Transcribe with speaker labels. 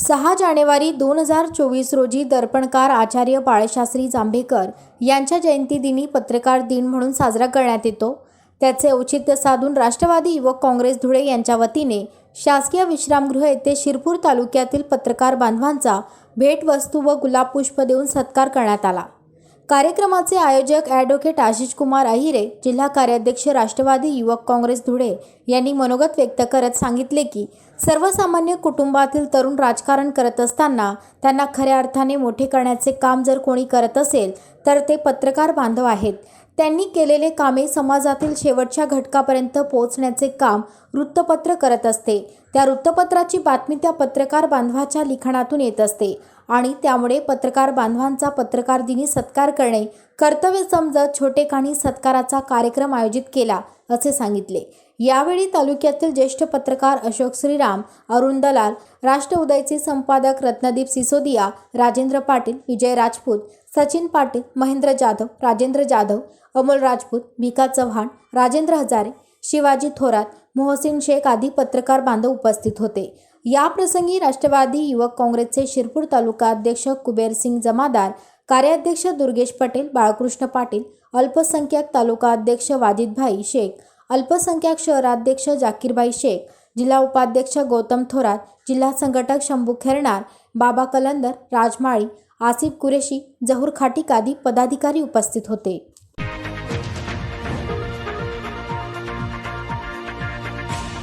Speaker 1: सहा जानेवारी दोन हजार चोवीस रोजी दर्पणकार आचार्य बाळशास्त्री जांभेकर यांच्या जयंतीदिनी पत्रकार दिन म्हणून साजरा करण्यात येतो. त्याचे औचित्य साधून राष्ट्रवादी युवक काँग्रेस धुळे यांच्या वतीने शासकीय विश्रामगृह येथे शिरपूर तालुक्यातील पत्रकार बांधवांचा भेटवस्तू व गुलाबपुष्प देऊन सत्कार करण्यात आला. कार्यक्रमाचे आयोजक ॲडव्होकेट आशिष कुमार अहिरे जिल्हा कार्याध्यक्ष राष्ट्रवादी युवक काँग्रेस धुळे यांनी मनोगत व्यक्त करत सांगितले की सर्वसामान्य कुटुंबातील तरुण राजकारण करत असताना त्यांना खऱ्या अर्थाने मोठे करण्याचे काम जर कोणी करत असेल तर ते पत्रकार बांधव आहेत. त्यांनी केलेले कामे समाजातील शेवटच्या घटकापर्यंत पोहोचण्याचे काम वृत्तपत्र करत असते. त्या वृत्तपत्राची बातमी त्या पत्रकार बांधवाच्या लिखाणातून येत असते आणि त्यामुळे पत्रकार बांधवांचा पत्रकार दिनी सत्कार करणे कर्तव्य समजत छोटेखानी सत्काराचा कार्यक्रम आयोजित केला असे सांगितले. यावेळी तालुक्यातील ज्येष्ठ पत्रकार अशोक श्रीराम अरुण दलाल राष्ट्र उदयचे संपादक रत्नदीप सिसोदिया राजेंद्र पाटील विजय राजपूत सचिन पाटील महेंद्र जाधव राजेंद्र जाधव अमोल राजपूत भिका चव्हाण राजेंद्र हजारे शिवाजी थोरात मोहसिन शेख आदी पत्रकार बांधव उपस्थित होते. याप्रसंगी राष्ट्रवादी युवक काँग्रेसचे शिरपूर तालुका अध्यक्ष कुबेरसिंग जमादार कार्याध्यक्ष दुर्गेश पटेल बाळकृष्ण पाटील अल्पसंख्याक तालुका अध्यक्ष वाजिदभाई शेख अल्पसंख्याक शहराध्यक्ष जाकीरभाई शेख जिल्हा उपाध्यक्ष गौतम थोरात जिल्हा संघटक शंभू खेरणार बाबा कलंदर राजमाळी आसिफ कुरेशी जहूर खाटीक आदी पदाधिकारी उपस्थित होते.